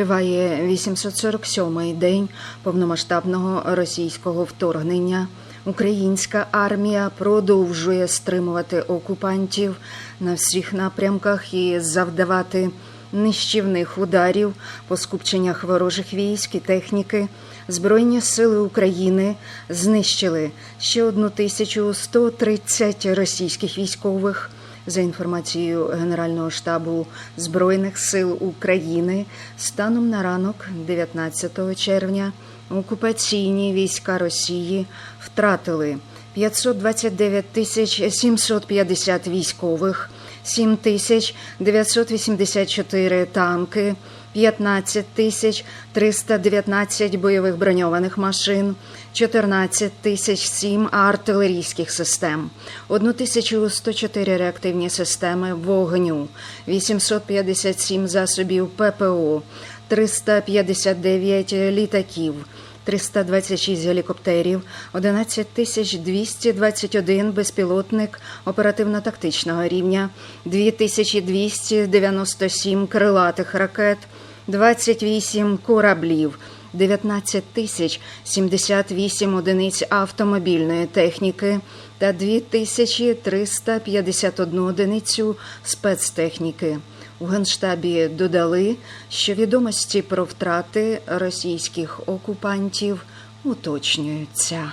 Триває 847-й день повномасштабного російського вторгнення. Українська армія продовжує стримувати окупантів на всіх напрямках і завдавати нищівних ударів по скупченнях ворожих військ і техніки. Збройні сили України знищили ще 1130 російських військових. За інформацією Генерального штабу Збройних сил України, станом на ранок, 19 червня, окупаційні війська Росії втратили 529 тисяч 750 військових, 7 тисяч 984 танки, 15 тисяч 319 бойових броньованих машин, 14 тисяч 7 артилерійських систем, 1104 реактивні системи вогню, 857 засобів ППО, 359 літаків, 326 гелікоптерів, 11 тисяч 221 безпілотник оперативно-тактичного рівня, 2297 крилатих ракет, 28 кораблів, 19 тисяч 78 одиниць автомобільної техніки та 2351 одиницю спецтехніки. У Генштабі додали, що відомості про втрати російських окупантів уточнюються.